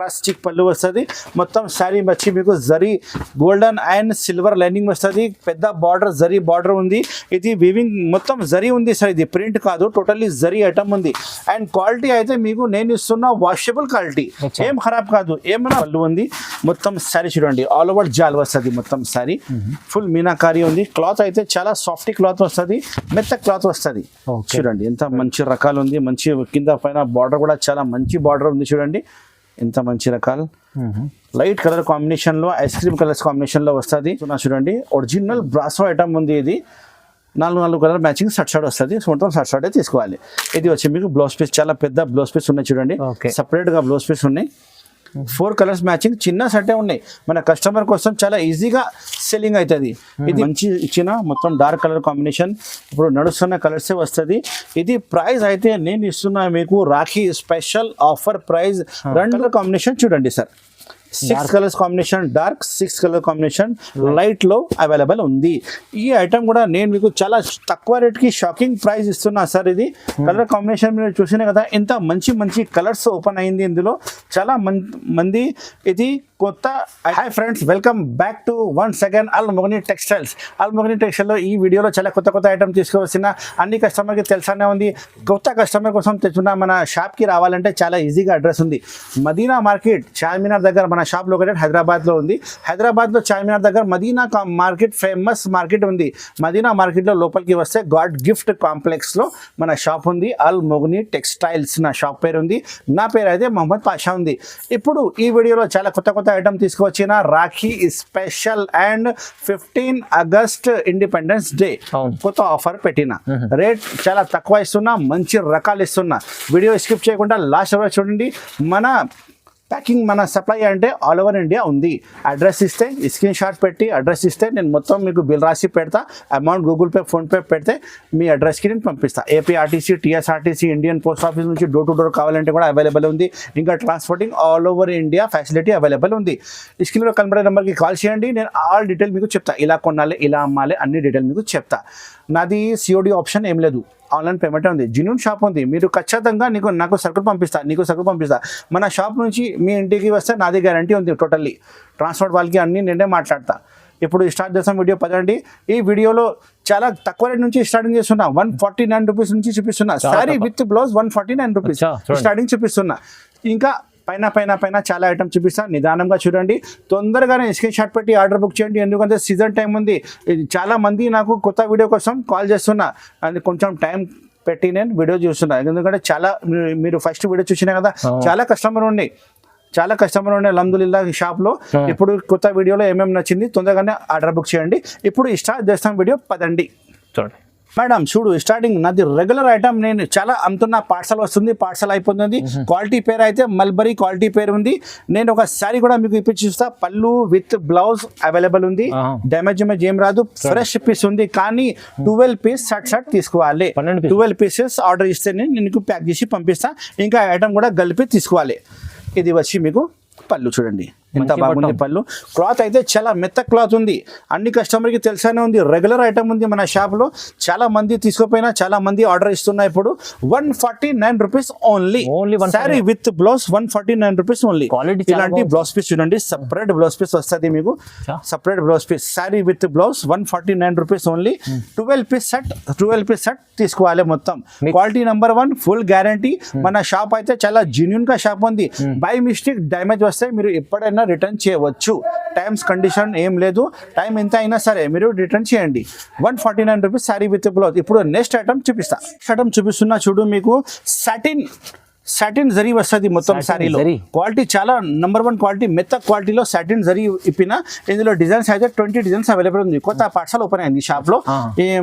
Plastic పళ్ళు వస్తుంది. మొత్తం శారీ వచ్చి మీకు zari golden and silver lining వస్తుంది. పెద్ద బార్డర్ జరీ బార్డర్ ఉంది. ఇది వివింగ్ మొత్తం జరీ ఉంది సార్. ఇది ప్రింట్ కాదు టోటల్లీ జరీ ఐటమ్ ఉంది. అండ్ క్వాలిటీ అయితే మీకు నేను ఇస్తున్న వాషబుల్ క్వాలిటీ. ఏం ఖరాబ్ కాదు. ఏమైనా పళ్ళు ఉంది. మొత్తం శారీ చూడండి. ఆల్ ఓవర్ జాల్ వస్తుంది మొత్తం శారీ. ఫుల్ మీనాకారి ఉంది. క్లాత్ అయితే చాలా సాఫ్ట్ క్లాత్ వస్తుంది. మెత్త క్లాత్ వస్తుంది. చూడండి ఎంత మంచి రకాలు ఉంది. మంచి కింద పైన బార్డర్ కూడా చాలా మంచి బార్డర్ ఉంది చూడండి. ఎంత మంచి రకాలు? లైట్ కలర్ కాంబినేషన్లో ఐస్ క్రీమ్ కలర్స్ కాంబినేషన్లో వస్తుంది. చూడండి ఒరిజినల్ బ్రాసో ఐటమ్ ఉంది ఇది. నాలుగు నాలుగు కలర్ మ్యాచింగ్ షర్ట్ షర్ట్ వస్తుంది. సో మొత్తం షర్ట్ షర్టే తీసుకోవాలి. ఇది వచ్చి మీకు బ్లౌజ్ పీస్ చాలా పెద్ద బ్లౌజ్ పీస్ ఉన్నాయి చూడండి. Okay. సపరేట్గా బ్లౌజ్ పీస్ ఉన్నాయి. ఫోర్ కలర్స్ మ్యాచింగ్ చిన్న షర్టే ఉన్నాయి. మన కస్టమర్ కోసం చాలా ఈజీగా సెల్లింగ్ అవుతుంది ఇది మంచి ఇచ్చిన మొత్తం డార్క్ కలర్ కాంబినేషన్ ఇప్పుడు నడుస్తున్న కలర్సే వస్తుంది. ఇది ప్రైస్ అయితే నేను ఇస్తున్నా మీకు రాఖీ స్పెషల్ ఆఫర్ ప్రైస్ రెండు కాంబినేషన్ చూడండి sir. Six colours combination dark six colour combination లైట్లో అవైలబుల్ ఉంది. ఈ ఐటమ్ కూడా నేను మీకు చాలా తక్కువ రేట్కి షాకింగ్ ప్రైస్ ఇస్తున్నా సార్ ఇది. కలర్ కాంబినేషన్ మీరు చూసినా కదా ఎంత మంచి మంచి కలర్స్ ఓపెన్ అయింది ఇందులో. చాలా మంది ఇది కొత్త hi friends welcome back to one second Al Mogni textiles Al Mogni టెక్స్టైల్లో ఈ వీడియోలో చాలా కొత్త కొత్త ఐటమ్ తీసుకువచ్చిన అన్ని కస్టమర్కి తెలుసానే ఉంది. కొత్త కస్టమర్ కోసం తెచ్చున్న మన షాప్కి రావాలంటే చాలా ఈజీగా అడ్రస్ ఉంది. మదీనా మార్కెట్ చార్మినార్ దగ్గర మన షాప్ లొకేటెడ్ హైదరాబాద్లో ఉంది. హైదరాబాద్లో చార్మినార్ దగ్గర మదీనా కా- మార్కెట్ ఫేమస్ మార్కెట్ ఉంది. మదీనా మార్కెట్లో లోపలికి వస్తే గాడ్ గిఫ్ట్ కాంప్లెక్స్లో మన షాప్ ఉంది. అల్ మొగ్ని టెక్స్టైల్స్ నా షాప్ పేరు ఉంది. నా పేరు అయితే మొహమ్మద్ పాషా ఉంది. ఇప్పుడు ఈ వీడియోలో చాలా కొత్త కొత్త ఐటమ్ తీసుకువచ్చిన Rakhi special and fifteen August Independence Day. కొత్త ఆఫర్ పెట్టిన. రేట్ చాలా తక్కువ ఇస్తున్నా మంచి రకాలు ఇస్తున్నా. వీడియో స్కిప్ చేయకుండా లాస్ట్ వరకు చూడండి. మన ప్యాకింగ్ మన సప్లై అంటే ఆల్ ఓవర్ ఇండియా ఉంది. అడ్రస్ ఇస్తే స్క్రీన్ షాట్ పెట్టి అడ్రస్ ఇస్తే నేను మొత్తం మీకు బిల్ రాసి పెడతా. అమౌంట్ గూగుల్ పే ఫోన్పే పెడితే మీ అడ్రస్కి నేను పంపిస్తా. APSRTC TSRTC Indian post office నుంచి డోర్ టు డోర్ కావాలంటే కూడా అవైలబుల్ ఉంది. ఇంకా transporting all over India facility available ఉంది. స్క్రీన్లో కనబడే నెంబర్కి కాల్ చేయండి. నేను ఆల్ డీటెయిల్ మీకు చెప్తా. ఇలా కొనాలి ఇలా అమ్మాలి అన్ని డీటెయిల్ మీకు చెప్తా. నాది సిఓడి ఆప్షన్ ఏం లేదు. ఆన్లైన్ పేమెంట్ ఉంది. జిన్యూన్ షాప్ ఉంది. మీరు ఖచ్చితంగా నీకు నాకు సరుకులు పంపిస్తా నీకు సరుకులు పంపిస్తా. మన షాప్ నుంచి మీ ఇంటికి వస్తే నాది గ్యారంటీ ఉంది టోటల్లీ ట్రాన్స్పోర్ట్ వాళ్ళకి అన్ని నేనే మాట్లాడతా. ఇప్పుడు స్టార్ట్ చేస్తాం వీడియో పదండి. ఈ వీడియోలో చాలా తక్కువ రేట్ నుంచి స్టార్టింగ్ చేస్తున్నా. వన్ ఫార్టీ నైన్ రూపీస్ నుంచి చూపిస్తున్నా. Sari. With blouse one forty nine rupees. Starting చూపిస్తున్నా. ఇంకా పైన పైన పైన చాలా ఐటమ్ చూపిస్తా నిదానంగా చూడండి. తొందరగానే స్క్రీన్ షాట్ పెట్టి ఆర్డర్ బుక్ చేయండి. ఎందుకంటే సీజన్ టైం ఉంది. చాలా మంది నాకు కొత్త వీడియో కోసం కాల్ చేస్తున్నా. అది కొంచెం టైం పెట్టి నేను వీడియో చూస్తున్నా. ఎందుకంటే చాలా మీరు- ఫస్ట్ వీడియో చూసినా కదా. చాలా కస్టమర్ ఉండే. చాలా కస్టమర్ ఉండే అల్హమ్దుల్లా షాప్లో. ఇప్పుడు కొత్త వీడియోలో ఏమేమి నచ్చింది తొందరగానే ఆర్డర్ బుక్ చేయండి. ఇప్పుడు స్టార్ట్ చేస్తాం వీడియో పదండి. చూడండి. మేడం చూడు స్టార్టింగ్ నాది రెగ్యులర్ ఐటమ్ నేను చాలా అమ్ముతున్నా పార్సల్ వస్తుంది పార్సల్ అయిపోతుంది. క్వాలిటీ పేరు అయితే మల్బరీ క్వాలిటీ పేరు ఉంది. నేను ఒక శారీ కూడా మీకు ఇప్పి చూస్తా పళ్ళు విత్ బ్లౌజ్ అవైలబుల్ ఉంది. డ్యామేజ్ డ్యామేజ్ ఏం రాదు. ఫ్రెష్ పీస్ ఉంది. కానీ ట్వెల్వ్ పీస్ షర్ట్ షర్ట్ తీసుకోవాలి. ట్వెల్వ్ పీసెస్ ఆర్డర్ ఇస్తే నేను నీకు ప్యాక్ చేసి పంపిస్తా. ఇంకా ఐటమ్ కూడా కలిపి తీసుకోవాలి. ఇది వచ్చి మీకు పళ్ళు చూడండి. ఎంత బాగుంది. పళ్ళు. క్లాత్ అయితే చాలా మెత్త క్లాత్ ఉంది. అన్ని కస్టమర్కి తెలిసానే ఉంది. రెగ్యులర్ ఐటమ్ ఉంది మన షాప్లో చాలా మంది తీసుకోపోయినా చాలా మంది ఆర్డర్ ఇస్తున్నా ఇప్పుడు. One forty nine rupees only 149. Sari with blouse one forty nine rupees only చాలా ఇలాంటి. బ్లౌజ్ పీస్ చూడండి. సపరేట్ బ్లౌజ్ పీస్ వస్తుంది మీకు. Separate blouse piece sari with blouse one forty nine rupees only twelve piece set twelve piece set తీసుకోవాలి మొత్తం. Quality number one full guarantee మన shop అయితే చాలా జెన్యున్గా షాప్ ఉంది. బై మిస్టేక్ డ్యామేజ్ వస్తే మీరు ఎప్పుడైనా రిటర్న్ చేయవచ్చు. టైమ్స్ కండిషన్ ఏం లేదు. టైం ఎంత అయినా సరే మీరు రిటర్న్ చేయండి. One forty nine rupees sari with blouse ఇప్పుడు నెక్స్ట్ ఐటమ్ చూపిస్తా. నెక్స్ట్ ఐటమ్ చూపిస్తున్నా చూడు మీకు. సాటిన్ సాటిన్ జరీ వస్తుంది మొత్తం జరీ. క్వాలిటీ చాలా నంబర్ వన్ క్వాలిటీ మెత్త క్వాలిటీలో సాటిన్ జరీ ఇప్పిన ఇందులో డిజైన్స్ అయితే ట్వంటీ డిజైన్స్ అవైలబుల్ ఉంది కొత్త పార్సల్ ఓపెన్ అయింది షాప్లో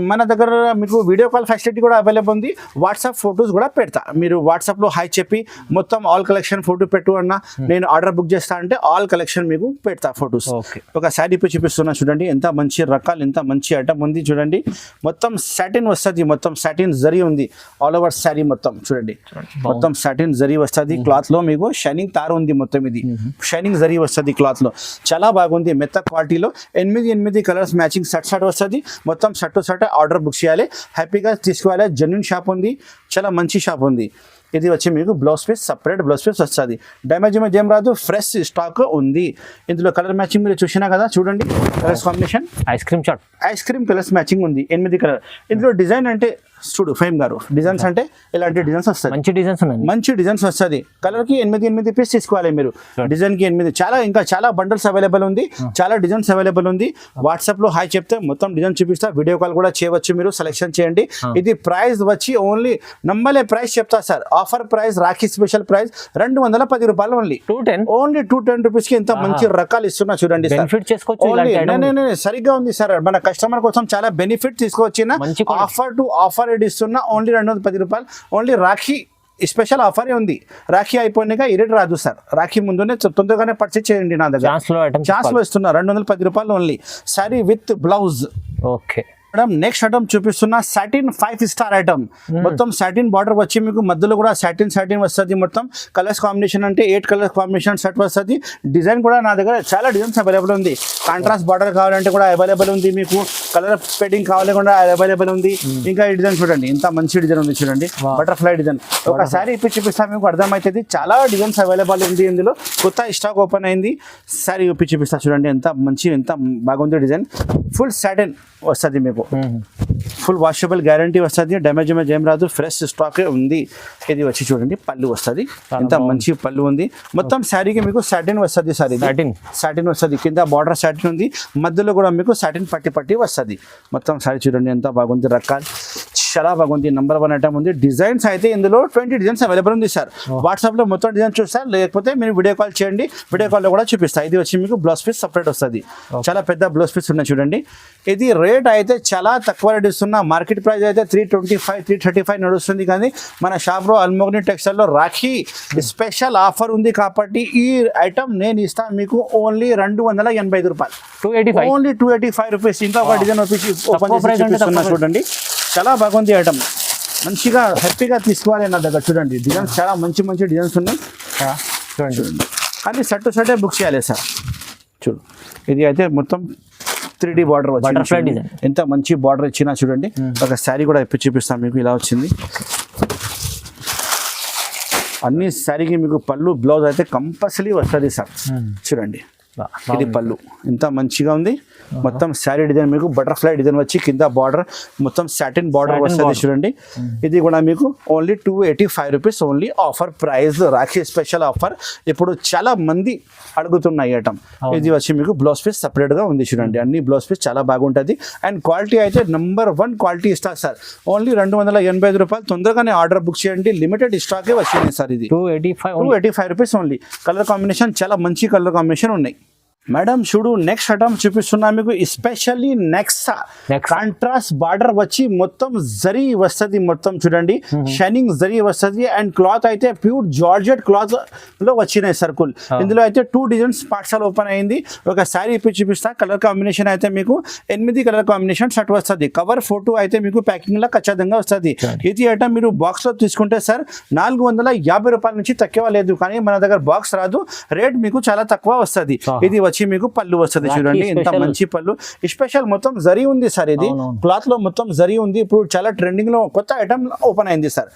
మన దగ్గర మీకు వీడియో కాల్ ఫెసిలిటీ కూడా అవైలబుల్ ఉంది వాట్సాప్ ఫొటోస్ కూడా పెడతా మీరు వాట్సాప్లో హాయ్ చెప్పి మొత్తం ఆల్ కలెక్షన్ ఫోటో పెట్టు అన్న నేను ఆర్డర్ బుక్ చేస్తా అంటే ఆల్ కలెక్షన్ మీకు పెడతా ఫొటోస్. ఒక శారీ పై చూపిస్తున్నా చూడండి ఎంత మంచి రకాలు ఎంత మంచి ఐటమ్ ఉంది చూడండి మొత్తం సాటిన్ వస్తుంది మొత్తం సాటిన్ జరీ ఉంది ఆల్ ఓవర్ శారీ మొత్తం చూడండి మొత్తం సాటిన్ జరీ వస్తుంది క్లాత్లో మీకు షైనింగ్ తార్ ఉంది మొత్తం ఇది షైనింగ్ జరీ వస్తుంది క్లాత్లో చాలా బాగుంది మెత్త క్వాలిటీలో ఎనిమిది ఎనిమిది కలర్స్ మ్యాచింగ్ షర్ట్ షర్ట్ వస్తుంది మొత్తం షర్ట్ షర్ట్ ఆర్డర్ బుక్ చేయాలి హ్యాపీగా తీసుకోవాలి జెన్యున్ షాప్ ఉంది చాలా మంచి షాప్ ఉంది ఇది వచ్చి మీకు blouse piece separate blouse piece వస్తుంది డ్యామేజ్ ఇమేజ్ ఏం రాదు ఫ్రెష్ స్టాక్ ఉంది ఇందులో కలర్ మ్యాచింగ్ మీరు చూసినా కదా చూడండి colours combination ice cream chat ice cream colours matching ఉంది ఎనిమిది కలర్ ఇందులో డిజైన్ అంటే చూడు ఫైమ్ గారు డిజైన్స్ అంటే ఇలాంటి డిజైన్స్ వస్తాయి. మంచి డిజైన్స్ ఉన్నాయి మంచి డిజైన్స్ వస్తుంది కలర్కి ఎనిమిది ఎనిమిది పీస్ తీసుకోవాలి మీరు. డిజైన్కి ఎనిమిది. చాలా ఇంకా చాలా బండల్స్ అవైలబుల్ ఉంది. చాలా డిజైన్స్ అవైలబుల్ ఉంది. వాట్సాప్లో హాయ్ చెప్తే మొత్తం డిజైన్ చూపిస్తా. వీడియో కాల్ కూడా చేయవచ్చు మీరు. సెలెక్షన్ చేయండి. ఇది ప్రైస్ వచ్చి ఓన్లీ నమ్మలే ప్రైస్ చెప్తా sir offer price Rakhi special price రెండు వందల పది రూపాయలు only two ten only two ten రూపీస్కి ఇంత మంచి రకాలు ఇస్తున్నా చూడండి సరిగ్గా ఉంది సార్ మన కస్టమర్ కోసం చాలా బెనిఫిట్ తీసుకొచ్చిన. ఆఫర్ టు ఆఫర్ రేట్ ఇస్తున్నా. ఓన్లీ రెండు వందల పది రూపాయలు. ఓన్లీ రాఖీ స్పెషల్ ఆఫర్ ఉంది. రాఖీ అయిపోయినాక ఈ రేట్ రాదు సార్. రాఖీ ముందునే తొందరగానే పర్చేస్ చేయండి నా దగ్గర. ఛాన్స్లో ఐటమ్ ఛాన్స్లో ఇస్తున్నా. రెండు వందల పది రూపాయలు only sari with blouse okay madam next item చూపిస్తున్న. సాటిన్ ఫైవ్ స్టార్ ఐటమ్ మొత్తం సాటిన్ బార్డర్ వచ్చి మీకు మధ్యలో కూడా సాటిన్ సాటిన్ వస్తుంది మొత్తం. కలర్స్ కాంబినేషన్ అంటే ఎయిట్ కలర్స్ కాంబినేషన్ సెట్ వస్తుంది. డిజైన్ కూడా నా దగ్గర చాలా డిజైన్స్ అవైలబుల్ ఉంది. కాంట్రాస్ట్ బార్డర్ కావాలంటే కూడా అవైలబుల్ ఉంది మీకు. కలర్ పెయింటింగ్ కావాలి కూడా అవైలబుల్ ఉంది. ఇంకా ఈ డిజైన్ చూడండి. ఇంత మంచి డిజైన్ ఉంది చూడండి. Butterfly design. ఒకసారి ఇప్పి చూపిస్తా మీకు అర్థమవుతుంది చాలా డిజైన్స్ అవైలబుల్ ఉంది ఇందులో. కొత్త స్టాక్ ఓపెన్ అయింది. సారీ ఇప్పి చూపిస్తా చూడండి. ఎంత మంచి ఎంత బాగుంది డిజైన్. ఫుల్ సాటిన్ వస్తుంది మీకు. ఫుల్ వాషబుల్ గ్యారంటీ వస్తుంది. డ్యామేజ్ ఇమేజ్ ఏం రాదు. ఫ్రెష్ స్టాక్ ఉంది. ఇది వచ్చి చూడండి. పళ్ళు వస్తుంది. ఎంత మంచి పళ్ళు ఉంది. మొత్తం శారీకి మీకు సాటిన్ వస్తుంది సార్ Satin. సాటిన్ వస్తుంది. కింద బార్డర్ సాటిన్ ఉంది. మధ్యలో కూడా మీకు సాటిన్ పట్టి పట్టి వస్తుంది. మొత్తం సారీ చూడండి ఎంత బాగుంది రకాలు. చాలా బాగుంది నంబర్ వన్ ఐటమ్ ఉంది. డిజైన్స్ అయితే ఇందులో ట్వంటీ డిజైన్స్ అవైలబుల్ ఉంది సార్ వాట్సాప్లో మొత్తం డిజైన్ చూస్తారు లేకపోతే మీరు వీడియో కాల్ చేయండి. వీడియో కాల్లో కూడా చూపిస్తా. ఇది వచ్చి మీకు బ్లౌజ్ పీస్ సపరేట్ వస్తుంది. చాలా పెద్ద బ్లౌజ్ పీస్ ఉన్నాయి చూడండి. ఇది రేట్ అయితే చాలా తక్కువ రేట్ ఇస్తున్నా. మార్కెట్ ప్రైస్ అయితే three twenty five three thirty five నడుస్తుంది కానీ మన షాప్లో అల్మోగ్ని టెక్స్టైల్లో రాఖీ స్పెషల్ ఆఫర్ ఉంది కాబట్టి ఈ ఐటమ్ నేను ఇస్తాను మీకు ఓన్లీ రెండు వందల ఎనభై ఐదు రూపాయలు. Two eighty five only two eighty five rupees ఇంకా ఒక డిజైన్ చూపిస్తున్నా తక్కువ చూడండి. చాలా బాగుంది ఐటమ్ మంచిగా హ్యాపీగా తీసుకోవాలి నా దగ్గర. చూడండి డిజైన్స్ చాలా మంచి మంచి డిజైన్స్ ఉన్నాయి. చూడండి. కానీ సెట్ టు సెటే బుక్ చేయాలి సార్. చూడు. ఇది అయితే మొత్తం త్రీ డి బార్డర్ వచ్చింది. ఎంత మంచి బార్డర్ ఇచ్చినా చూడండి. ఒక శారీ కూడా ఇప్పి చూపిస్తాను మీకు ఇలా వచ్చింది. అన్ని శారీకి మీకు పళ్ళు బ్లౌజ్ అయితే కంపల్సరీ వస్తుంది సార్. చూడండి. ఇది పళ్ళు. ఇంత మంచిగా ఉంది. మొత్తం శారీ డిజైన్ మీకు బటర్ఫ్లై డిజైన్ వచ్చి కింద బార్డర్ మొత్తం సాటిన్ బార్డర్ వస్తుంది. చూడండి. ఇది కూడా మీకు only two eighty five rupees only offer price Rakhi special offer ఇప్పుడు చాలా మంది అడుగుతున్నాయి ఐటమ్ ఇది వచ్చి మీకు బ్లౌజ్ పీస్ సపరేట్గా ఉంది చూడండి. అన్ని బ్లౌజ్ పీస్ చాలా బాగుంటుంది. అండ్ క్వాలిటీ అయితే నంబర్ వన్ క్వాలిటీ ఇస్తారు సార్ ఓన్లీ రెండు వందల ఎనభై ఐదు రూపాయలు. తొందరగానే ఆర్డర్ బుక్ చేయండి. లిమిటెడ్ స్టాకే వచ్చింది సార్ ఇది. Two eighty five two eighty five rupees only colour combination చాలా మంచి కలర్ కాంబినేషన్ ఉన్నాయి. మేడం చూడు నెక్స్ట్ ఐటమ్ చూపిస్తున్నా మీకు. Especially next. కాంట్రాస్ట్ బార్డర్ వచ్చి మొత్తం జరీ వస్తుంది మొత్తం చూడండి. షైనింగ్ జరీ వస్తుంది అండ్ క్లాత్ అయితే ప్యూర్ జార్జెట్ క్లాత్లో వచ్చినాయి సర్కుల్ ఇందులో అయితే టూ డిజైన్స్ పార్సల్ ఓపెన్ అయింది. ఒక శారీ ఇప్పి చూపిస్తా. కలర్ కాంబినేషన్ అయితే మీకు ఎనిమిది కలర్ కాంబినేషన్ షర్ట్ వస్తుంది. కవర్ ఫోటో అయితే మీకు ప్యాకింగ్లో ఖచ్చితంగా వస్తుంది. ఇది ఐటమ్ మీరు బాక్స్లో తీసుకుంటే సార్ నాలుగు వందల యాభై రూపాయల నుంచి తక్కువ లేదు. కానీ మన దగ్గర బాక్స్ రాదు. రేట్ మీకు చాలా తక్కువ వస్తుంది. ఇది వచ్చి మీకు పళ్ళు వస్తుంది చూడండి. ఎంత. మంచి పళ్ళు. స్పెషల్ మొత్తం జరీ ఉంది సార్ ఇది. క్లాత్లో మొత్తం జరీ ఉంది. ఇప్పుడు చాలా ట్రెండింగ్లో కొత్త ఐటమ్ ఓపెన్ అయింది సార్.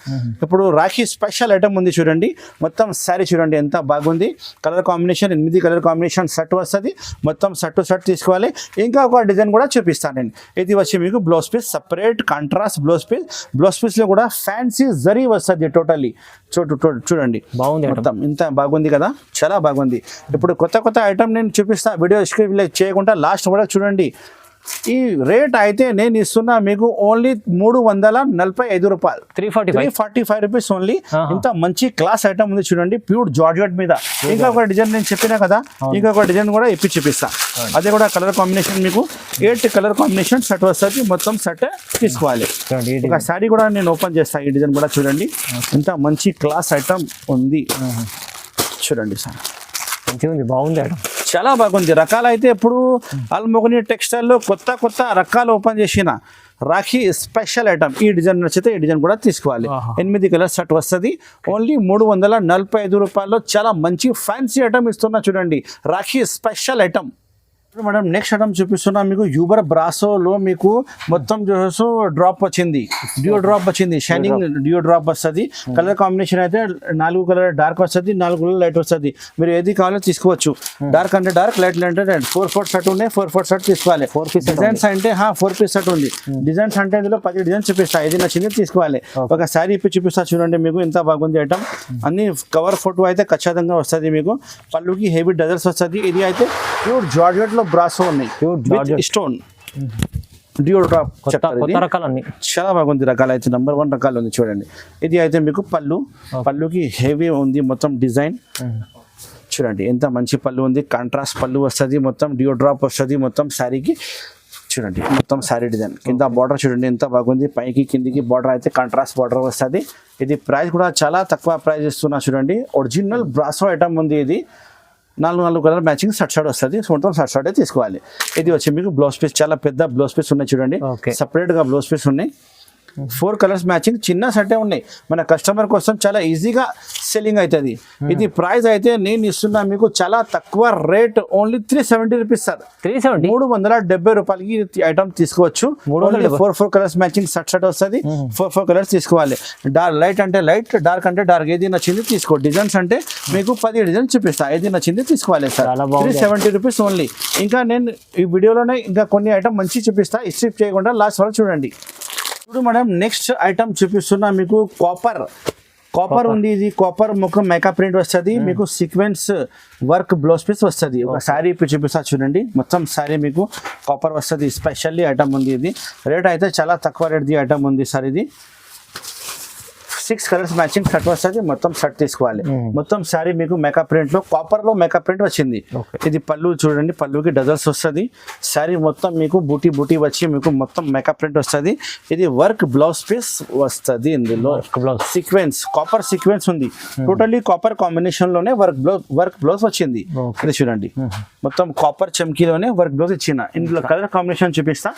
ఇప్పుడు రాఖీ స్పెషల్ ఐటమ్ ఉంది చూడండి. మొత్తం శారీ చూడండి ఎంత బాగుంది. కలర్ కాంబినేషన్ ఎనిమిది కలర్ కాంబినేషన్ సెట్ వస్తుంది. మొత్తం సెట్ సెట్ తీసుకోవాలి. ఇంకా ఒక డిజైన్ కూడా చూపిస్తాను నేను. ఇది వచ్చి మీకు blouse piece separate contrast blouse piece blouse పీస్లో కూడా ఫ్యాన్సీ జరీ వస్తుంది టోటల్లీ చూడు చూడు- చూడండి. బాగుంది. మొత్తం ఇంత బాగుంది కదా. చాలా బాగుంది. ఇప్పుడు కొత్త కొత్త ఐటమ్ నేను చూపిస్తా. వీడియో స్క్రిప్ చేయకుండా లాస్ట్ కూడా చూడండి. ఈ రేట్ అయితే నేను ఇస్తున్నా మీకు ఓన్లీ మూడు వందల నలభై ఐదు రూపాయలు. Three forty three forty five rupees only. ఇంత మంచి క్లాస్ ఐటమ్ ఉంది చూడండి ప్యూర్ జార్జెట్ మీద. ఇంకా ఒక డిజైన్ నేను చెప్పినా కదా ఇంకా ఒక డిజైన్ కూడా ఇప్పి చూపిస్తా. అదే కూడా కలర్ కాంబినేషన్ మీకు. ఎయిట్ కలర్ కాంబినేషన్ సెట్ వస్తుంది మొత్తం సెట్ తీసుకోవాలి. ఒక. శారీ కూడా నేను ఓపెన్ చేస్తా ఈ డిజైన్ కూడా చూడండి. ఇంత మంచి క్లాస్ ఐటమ్ ఉంది. చూడండి సార్. మంచిగా ఉంది బాగుంది ఐటమ్ చాలా బాగుంది. రకాలు అయితే ఇప్పుడు అల్మోగని టెక్స్టైల్లో కొత్త కొత్త రకాలు ఓపెన్ చేసిన రాఖీ స్పెషల్ ఐటమ్. ఈ డిజైన్ నచ్చితే ఈ డిజైన్ కూడా తీసుకోవాలి. ఎనిమిది కలర్ సెట్ వస్తుంది. ఓన్లీ మూడు వందల నలభై ఐదు రూపాయల్లో చాలా మంచి ఫ్యాన్సీ ఐటమ్ ఇస్తున్నా చూడండి. Rakhi special item. Madam next item చూపిస్తున్నా మీకు యూబర్ బ్రాసోలో మీకు మొత్తం చూసో డ్రాప్ వచ్చింది. డియో డ్రాప్ వచ్చింది. షైనింగ్ డియో డ్రాప్ వస్తుంది. కలర్ కాంబినేషన్ అయితే నాలుగు కలర్ డార్క్ వస్తుంది నాలుగు కలర్ లైట్ వస్తుంది. మీరు ఏది కావాలో తీసుకోవచ్చు. డార్క్ అంటే డార్క్ లైట్ అంటే లైట్ ఫోర్ ఫోర్ షర్ట్ ఉన్నాయి ఫోర్ ఫోర్ షర్ట్ తీసుకోవాలి. Piece set డిజైన్స్ అంటే ఫోర్ పీస్ షర్ట్ ఉంది. డిజైన్స్ అంటే ఇందులో పది డిజైన్స్ చూపిస్తా. ఏది నచ్చింది తీసుకోవాలి. ఒక శారీ ఇప్పి చూపిస్తా చూడండి మీకు ఎంత బాగుంది ఐటమ్ అన్ని కవర్ ఫోటో అయితే ఖచ్చితంగా వస్తుంది మీకు. పళ్ళుకి హెవీ డజల్స్ వస్తుంది. ఇది అయితే ప్యూర్ జార్జెట్లో బ్రాసో ఉన్నాయి. స్టోన్ డియో డ్రాప్ కొత్త కొత్త రకాలన్నీ. చాలా బాగుంది రకాలు అయితే. నెంబర్ వన్ రకాలు ఉంది చూడండి. ఇది అయితే మీకు పళ్ళు. పళ్ళుకి హెవీ ఉంది మొత్తం డిజైన్ చూడండి ఎంత మంచి పళ్ళు ఉంది. కాంట్రాస్ట్ పళ్ళు వస్తుంది మొత్తం. డియో డ్రాప్ వస్తుంది మొత్తం శారీకి. చూడండి మొత్తం శారీ డిజైన్ కింద బార్డర్ చూడండి ఎంత బాగుంది. పైకి కిందికి బార్డర్ అయితే కాంట్రాస్ట్ బార్డర్ వస్తుంది. ఇది ప్రైస్ కూడా చాలా తక్కువ ప్రైస్ ఇస్తున్నా చూడంండి. ఒరిజినల్ బ్రాసో ఐటమ్ ఉంది ఇది. నాలుగు నాలుగు కలర్ మ్యాచింగ్ షర్ట్ షర్ట్ వస్తుంది. సో మొత్తం షర్ట్ షర్టే తీసుకోవాలి. ఇది వచ్చి మీకు బ్లౌజ్ పీస్ చాలా పెద్ద బ్లౌజ్ పీస్ ఉన్నాయి చూడండి. Okay. సపరేట్గా బ్లౌజ్ పీస్ ఉన్నాయి. ఫోర్ కలర్స్ మ్యాచింగ్ చిన్న సట్టే ఉన్నాయి. మన కస్టమర్ కోసం చాలా ఈజీగా సెల్లింగ్ అవుతుంది ఇది ప్రైస్ అయితే నేను ఇస్తున్నా మీకు చాలా తక్కువ rate only three seventy rupees sir. Three seventy? మూడు వందల డెబ్బై రూపాయలకి ఐటమ్ తీసుకోవచ్చు. Four four colours matching shirt shirt వస్తుంది. ఫోర్ ఫోర్ కలర్స్ తీసుకోవాలి. డార్క్ లైట్ అంటే లైట్ డార్క్ అంటే డార్క్ ఏది నచ్చింది తీసుకో. డిజైన్స్ అంటే మీకు పది డిజైన్స్ చూపిస్తా. ఏది నచ్చింది తీసుకోవాలి sir. Three seventy rupees only ఇంకా నేను ఈ వీడియోలోనే ఇంకా కొన్ని ఐటమ్ మంచి చూపిస్తా. స్ట్రిప్ చేయకుండా లాస్ట్ వరకు చూడండి. ఇప్పుడు మేడం నెక్స్ట్ ఐటమ్ చూపిస్తున్నా మీకు కాపర్ కాపర్ ఉంది ఇది కాపర్ ముఖం మేకప్ ప్రింట్ వస్తుంది మీకు సీక్వెన్స్ వర్క్ బ్లౌజ్ పీస్ వస్తుంది. ఒక శారీ ఇప్పుడు చూపిస్తా చూడండి. మొత్తం శారీ మీకు కాపర్ వస్తుంది. స్పెషల్లీ ఐటమ్ ఉంది ఇది. రేట్ అయితే చాలా తక్కువ రేట్ది ఐటమ్ ఉంది సార్ ఇది. సిక్స్ కలర్స్ మ్యాచింగ్ షర్ట్ వస్తుంది మొత్తం షర్ట్ తీసుకోవాలి. మొత్తం శారీ మీకు మేకప్ ప్రింట్లో కాపర్లో మేకప్ ప్రింట్ వచ్చింది. ఇది పళ్ళు చూడండి పళ్ళుకి డజల్స్ వస్తుంది. శారీ మొత్తం మీకు బూటీ బూటీ వచ్చి మీకు మొత్తం మేకప్ ప్రింట్ వస్తుంది. ఇది వర్క్ బ్లౌజ్ పీస్ వస్తుంది ఇందులో. బ్లౌజ్ సీక్వెన్స్ కాపర్ సీక్వెన్స్ ఉంది. టోటలీ కాపర్ కాంబినేషన్లోనే వర్క్ బ్లౌజ్ వర్క్ బ్లౌజ్ వచ్చింది. ఇది చూడండి. మొత్తం కాపర్ చమ్కీలోనే వర్క్ బ్లౌజ్ ఇచ్చిన. ఇందులో కలర్ కాంబినేషన్ చూపిస్తా.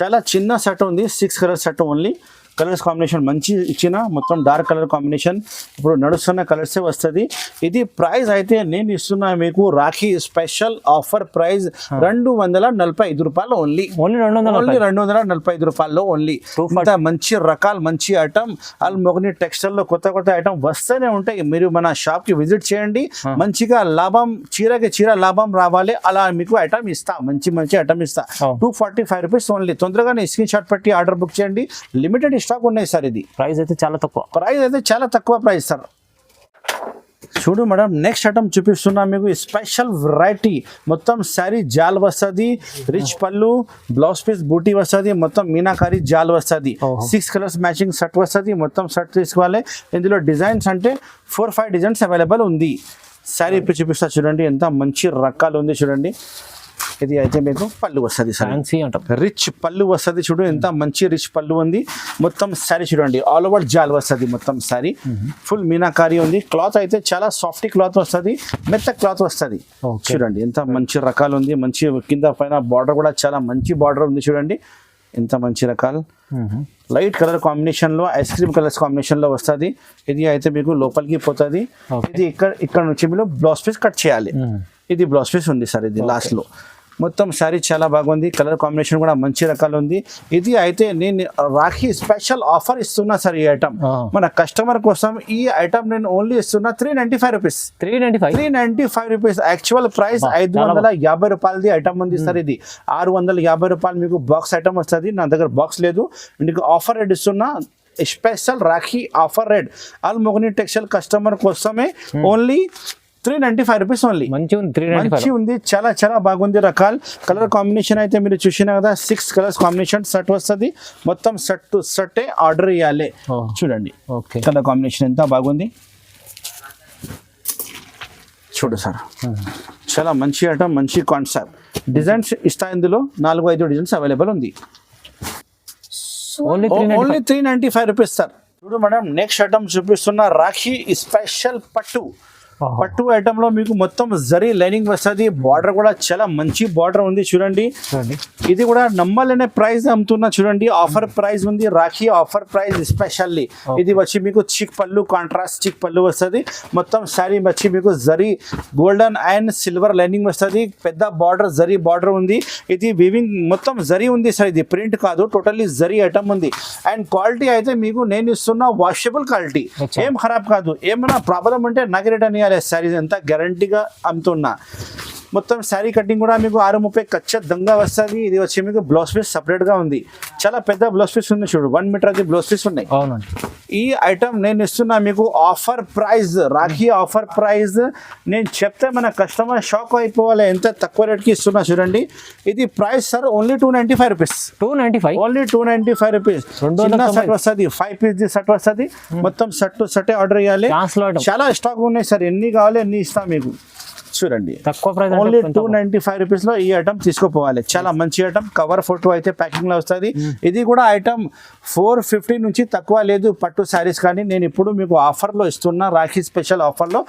చాలా చిన్న సెట్ ఉంది six colour set only colours combination మంచి ఇచ్చిన మొత్తం డార్క్ కలర్ కాంబినేషన్ ఇప్పుడు నడుస్తున్న కలర్సే వస్తుంది. ఇది ప్రైస్ అయితే నేను ఇస్తున్నా మీకు రాఖీ స్పెషల్ ఆఫర్ ప్రైస్ రెండు వందల నలభై ఐదు రూపాయలు ఓన్లీ. ఓన్లీ రెండు వందల ఓన్లీ రెండు వందల నలభై ఐదు రూపాయల్లో ఓన్లీ. మంచి రకాలు మంచి ఐటమ్ వాళ్ళు మొగని టెక్స్టైల్లో కొత్త కొత్త ఐటమ్ వస్తూనే ఉంటాయి. మీరు మన షాప్కి విజిట్ చేయండి. మంచిగా లాభం చీరకి చీర లాభం రావాలి. అలా మీకు ఐటమ్ ఇస్తా. మంచి మంచి ఐటమ్ ఇస్తా. Two forty five rupees only తొందరగానే స్క్రీన్ షాట్ పెట్టి ఆర్డర్ బుక్ చేయండి. లిమిటెడ్ స్టాక్ ఉన్నాయి సార్ ఇది. ప్రైస్ అయితే చాలా తక్కువ. ప్రైస్ అయితే చాలా తక్కువ ప్రైస్ సార్ చూడు మేడం నెక్స్ట్ ఐటమ్ చూపిస్తున్నా మీకు స్పెషల్ వెరైటీ మొత్తం శారీ జాల్ వస్తుంది రిచ్ పళ్ళు బ్లౌజ్ పీస్ బూటీ వస్తుంది మొత్తం మీనాకారి జాల్ వస్తుంది. సిక్స్ కలర్స్ మ్యాచింగ్ షర్ట్ వస్తుంది మొత్తం షర్ట్ తీసుకోవాలి. ఇందులో డిజైన్స్ అంటే ఫోర్ ఫైవ్ డిజైన్స్ అవైలబుల్ ఉంది. శారీ ఇప్పుడు చూపిస్తా చూడండి ఎంత మంచి రకాలు ఉంది చూడండి. ఇది అయితే మీకు పళ్ళు వస్తుంది సార్ ఫ్యాన్సీ అంటాం. రిచ్ పళ్ళు వస్తుంది చూడు ఎంత మంచి రిచ్ పళ్ళు ఉంది. మొత్తం శారీ చూడండి ఆల్ ఓవర్ జాల్ వస్తుంది మొత్తం శారీ ఫుల్ మీనాకారి ఉంది. క్లాత్ అయితే చాలా సాఫ్ట్ క్లాత్ వస్తుంది మెత్త క్లాత్ వస్తుంది. చూడండి ఎంత మంచి రకాలు ఉంది. మంచి కింద పైన బార్డర్ కూడా చాలా మంచి బార్డర్ ఉంది చూడండి. ఎంత మంచి రకాలు. లైట్ కలర్ కాంబినేషన్లో ఐస్ క్రీమ్ కలర్స్ కాంబినేషన్లో వస్తుంది. ఇది అయితే మీకు లోపలికి పోతుంది. ఇది ఇక్కడ ఇక్కడ నుంచి మీరు బ్లౌజ్ పీస్ కట్ చేయాలి. ఇది బ్లౌజ్ పీస్ ఉంది సార్ ఇది లాస్ట్లో. మొత్తం శారీ చాలా బాగుంది. కలర్ కాంబినేషన్ కూడా మంచి రకాలు ఉంది ఇది అయితే నేను రాఖీ స్పెషల్ ఆఫర్ ఇస్తున్నా సార్ ఈ ఐటమ్. మన కస్టమర్ కోసం ఈ ఐటమ్ నేను ఓన్లీ ఇస్తున్నా three ninety five rupees. Three ninety five? Three ninety five rupees. Actual price ఐదు వందల యాభై రూపాయలది ఐటమ్ ఉంది సార్ ఇది. ఆరు వందల యాభై రూపాయలు మీకు బాక్స్ ఐటమ్ వస్తుంది. నా దగ్గర బాక్స్ లేదు. మీకు ఆఫర్ రేట్ ఇస్తున్నా. Special Rakhi offer rate. All మొగని textile customer కోసమే only three ninety five rupees only మంచి ఉంది త్రీ మంచి ఉంది చాలా చాలా బాగుంది రకాలు. కలర్ కాంబినేషన్ అయితే మీరు చూసినా కదా సిక్స్ కలర్స్ కాంబినేషన్ సెట్ వస్తుంది. మొత్తం సెట్ టు సెట్ ఆర్డర్ ఇవ్వాలి. చూడండి. ఓకే. కలర్ కాంబినేషన్ ఎంత బాగుంది? చూడు సార్. చాలా మంచి ఐటమ్ మంచి కాన్సెప్ట్ డిజైన్స్ ఇస్తా ఇందులో నాలుగు ఐదు డిజైన్స్ అవైలబుల్ ఉంది. Only three ninety only three ninety five rupees sir చూడు మేడం నెక్స్ట్ ఐటమ్ చూపిస్తున్న రాఖీ స్పెషల్ పట్టు. పట్టు ఐటమ్లో మీకు మొత్తం జరీ లైనింగ్ వస్తుంది. బార్డర్ కూడా చాలా మంచి బార్డర్ ఉంది చూడండి. ఇది కూడా నమ్మలేని ప్రైస్ అమ్ముతున్నా చూడండి. ఆఫర్ ప్రైస్ ఉంది. Rakhi offer price specially. ఇది వచ్చి మీకు చిక్ పళ్ళు కాంట్రాస్ట్ చిక్ పళ్ళు వస్తుంది. మొత్తం శారీ వచ్చి మీకు zari golden and silver lining వస్తుంది. పెద్ద బార్డర్ జరీ బార్డర్ ఉంది. ఇది వివింగ్ మొత్తం జరీ ఉంది సార్. ఇది ప్రింట్ కాదు. టోటల్లీ జరీ ఐటమ్ ఉంది. అండ్ క్వాలిటీ అయితే మీకు నేను ఇస్తున్న వాషబుల్ క్వాలిటీ. ఏం ఖరాబ్ కాదు. ఏమైనా ప్రాబ్లం ఉంటే నాకు రిటర్న్ ఆర్ఎస్ శారీస్ అంతా గ్యారంటీగా అమ్ముతున్నా. మొత్తం శారీ కటింగ్ కూడా మీకు ఆరు ముప్పై ఖచ్చితంగా వస్తుంది. ఇది వచ్చి మీకు బ్లౌజ్ పీస్ సపరేట్గా ఉంది. చాలా పెద్ద బ్లౌజ్ పీస్ ఉంది చూడు. వన్ మీటర్ అది బ్లౌజ్ పీస్ ఉన్నాయి. అవునండి. ఈ ఐటమ్ నేను ఇస్తున్నా మీకు offer price Rakhi offer price నేను చెప్తే మన కస్టమర్ షాక్ అయిపోవాలి. ఎంత తక్కువ రేట్కి ఇస్తున్నా చూడండి. ఇది price sir only two ninety five rupees two ninety five only two ninety five rupees చిన్న. సెట్ వస్తుంది. ఫైవ్ పీస్ ది సెట్ వస్తుంది. మొత్తం సెట్ సెట్ ఆర్డర్ చేయాలి. చాలా స్టాక్ ఉన్నాయి సార్ ఎన్ని కావాలి ఎన్ని ఇస్తాం మీకు. చూడండి. తక్కువ price only two ninety five రూపీస్లో ఈ ఐటమ్ తీసుకుపోవాలి. చాలా మంచి ఐటమ్ కవర్ ఫోటో అయితే ప్యాకింగ్లో వస్తుంది. ఇది కూడా ఐటమ్ ఫోర్ ఫిఫ్టీ నుంచి తక్కువ లేదు పట్టు శారీస్ కానీ. నేను ఇప్పుడు మీకు ఆఫర్లో ఇస్తున్నా రాఖీ స్పెషల్ ఆఫర్లో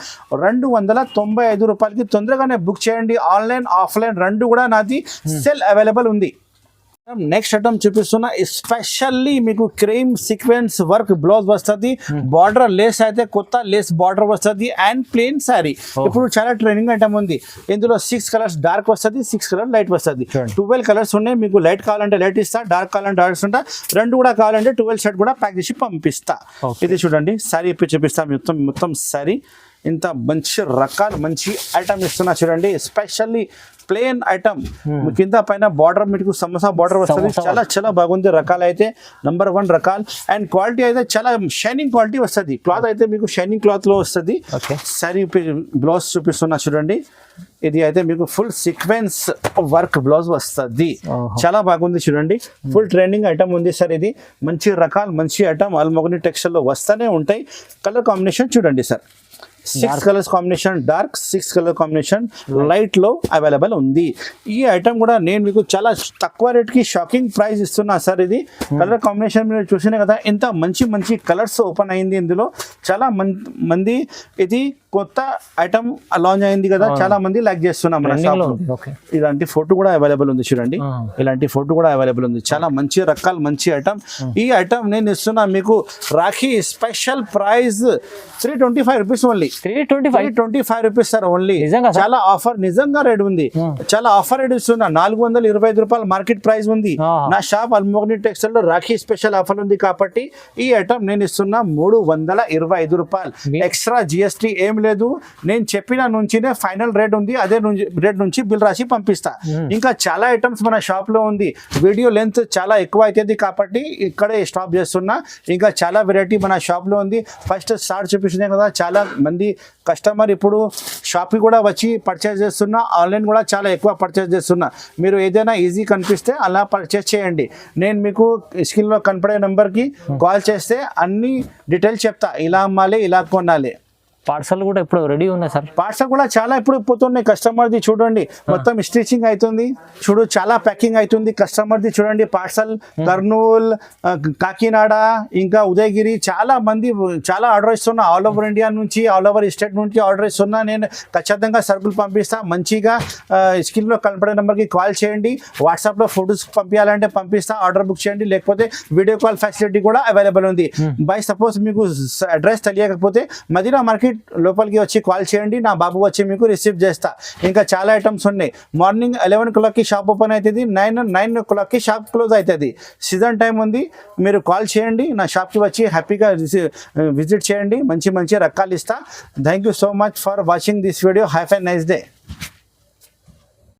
రెండు వందల తొంభై ఐదు రూపాయలకి తొందరగానే బుక్ చేయండి. ఆన్లైన్ ఆఫ్లైన్ రెండు కూడా నాది సెల్ అవైలబుల్ ఉంది. నెక్స్ట్ ఐటమ్ చూపిస్తున్నా. ఎస్పెషల్లీ మీకు క్రీమ్ సీక్వెన్స్ వర్క్ బ్లౌజ్ వస్తుంది. బార్డర్ లేస్ అయితే కొత్త లేస్ బార్డర్ వస్తుంది అండ్ ప్లేన్ శారీ ఇప్పుడు చాలా ట్రైనింగ్ ఐటమ్ ఉంది. ఇందులో సిక్స్ కలర్స్ డార్క్ వస్తుంది సిక్స్ కలర్ లైట్ వస్తుంది. ట్వెల్వ్ కలర్స్ ఉన్నాయి. మీకు లైట్ కావాలంటే లైట్ ఇస్తా డార్క్ కావాలంటే డార్క్ ఉంటా రెండు కూడా కావాలంటే ట్వెల్వ్ షర్ట్ కూడా ప్యాక్ చేసి పంపిస్తా. ఇది చూడండి. శారీ ఇప్పి చూపిస్తా. మొత్తం మొత్తం శారీ ఇంత మంచి రకాలు మంచి ఐటమ్ ఇస్తున్నా చూడండి. ఎస్పెషల్లీ ప్లేన్ ఐటమ్ కింద పైన బార్డర్ మీకు సమోసా బార్డర్ వస్తుంది. చాలా చాలా బాగుంది. రకాలు అయితే నంబర్ వన్ రకాలు. అండ్ క్వాలిటీ అయితే చాలా షైనింగ్ క్వాలిటీ వస్తుంది. క్లాత్ అయితే మీకు షైనింగ్ క్లాత్లో వస్తుంది. శారీ బ్లౌజ్ చూపిస్తున్నా చూడండి. ఇది అయితే మీకు ఫుల్ సీక్వెన్స్ వర్క్ బ్లౌజ్ వస్తుంది. చాలా బాగుంది చూడండి. ఫుల్ ట్రెండింగ్ ఐటమ్ ఉంది సార్ ఇది. మంచి రకాలు మంచి ఐటమ్ ఆల్మోగని టెక్స్చర్లో వస్తూనే ఉంటాయి. కలర్ కాంబినేషన్ చూడండి sir. Six colours combination dark six colour combination లైట్లో అవైలబుల్ ఉంది. ఈ ఐటమ్ కూడా నేను మీకు చాలా తక్కువ రేట్కి షాకింగ్ ప్రైస్ ఇస్తున్నా సార్ ఇది. కలర్ కాంబినేషన్ మీరు చూసినా కదా ఇంత మంచి మంచి కలర్స్ ఓపెన్ అయింది ఇందులో. చాలా మంది ఇది కొత్త ఐటమ్ లాంచ్ అయింది కదా చాలా మంది లైక్ చేస్తున్నాం మన షాప్. ఇలాంటి ఫోటో కూడా అవైలబుల్ ఉంది చూడండి. ఇలాంటి ఫోటో కూడా అవైలబుల్ ఉంది. చాలా మంచి రకాలు మంచి ఐటమ్ ఈ ఐటమ్ నేను ఇస్తున్నా మీకు Rakhi special price three twenty five rupees only three twenty five twenty five rupees sir? Only? చాలా ఆఫర్ నిజంగా రేట్ ఉంది. చాలా ఆఫర్ రేట్ ఇస్తున్నా. నాలుగు వందల ఇరవై ఐదు రూపాయలు మార్కెట్ ప్రైస్ ఉంది. నా షాప్ అల్మోగ్ని టెక్స్టైల్లో రాఖీ స్పెషల్ ఆఫర్ ఉంది కాబట్టి ఈ ఐటమ్ నేను ఇస్తున్నా మూడు వందల ఇరవై ఐదు రూపాయలు. ఎక్స్ట్రా జిఎస్టీ ఏం లేదు. నేను చెప్పిన నుంచినే ఫైనల్ రేట్ ఉంది. అదే నుంచి రేట్ నుంచి బిల్ రాసి పంపిస్తా. ఇంకా చాలా ఐటమ్స్ మన షాప్లో ఉంది. వీడియో లెంత్ చాలా ఎక్కువ అవుతుంది కాబట్టి ఇక్కడే స్టాప్ చేస్తున్నా. ఇంకా చాలా వెరైటీ మన షాప్లో ఉంది. ఫస్ట్ స్టార్ట్ చూపిస్తున్నాయి కదా చాలా మంది కస్టమర్ ఇప్పుడు షాప్కి కూడా వచ్చి పర్చేస్ చేస్తున్నా. ఆన్లైన్ కూడా చాలా ఎక్కువ పర్చేస్ చేస్తున్నా. మీరు ఏదైనా ఈజీ కనిపిస్తే అలా పర్చేస్ చేయండి. నేను మీకు స్క్రీన్లో కనపడే నెంబర్కి కాల్ చేస్తే అన్ని డీటెయిల్స్ చెప్తా. ఇలా అమ్మాలి ఇలా కొనాలి. పార్సల్ కూడా ఇప్పుడు రెడీ ఉన్నాయి సార్? పార్సల్ కూడా చాలా ఇప్పుడు పోతున్నాయి. కస్టమర్ది చూడండి మొత్తం స్టిచింగ్ అవుతుంది చూడు చాలా ప్యాకింగ్ అవుతుంది కస్టమర్ది చూడండి పార్సల్ కర్నూల్ కాకినాడ ఇంకా ఉదయగిరి చాలా మంది చాలా ఆర్డర్ ఇస్తున్నా. ఆల్ ఓవర్ ఇండియా నుంచి ఆల్ ఓవర్ స్టేట్ నుంచి ఆర్డర్ ఇస్తున్నా. నేను ఖచ్చితంగా సరుకులు పంపిస్తా. మంచిగా స్క్రీన్లో కనపడే నెంబర్కి కాల్ చేయండి. వాట్సాప్లో ఫొటోస్ పంపించాలంటే పంపిస్తా. ఆర్డర్ బుక్ చేయండి. లేకపోతే వీడియో కాల్ ఫెసిలిటీ కూడా అవైలబుల్ ఉంది. బై సపోజ్ మీకు అడ్రస్ తెలియకపోతే మదీనా మార్కెట్ లోపలికి వచ్చి కాల్ చేయండి నా బాబు వచ్చి మీకు రిసీవ్ చేస్తా. ఇంకా చాలా ఐటమ్స్ ఉన్నాయి. మార్నింగ్ ఎలెవెన్ క్లాక్కి షాప్ ఓపెన్ అవుతుంది నైన్ నైన్ క్లాక్కి షాప్ క్లోజ్ అవుతుంది సీజన్ టైం ఉంది మీరు కాల్ చేయండి నా షాప్కి వచ్చి హ్యాపీగా విజిట్ చేయండి మంచి మంచి రకాలు ఇస్తా. Thank you so much for watching this video. Have a nice day.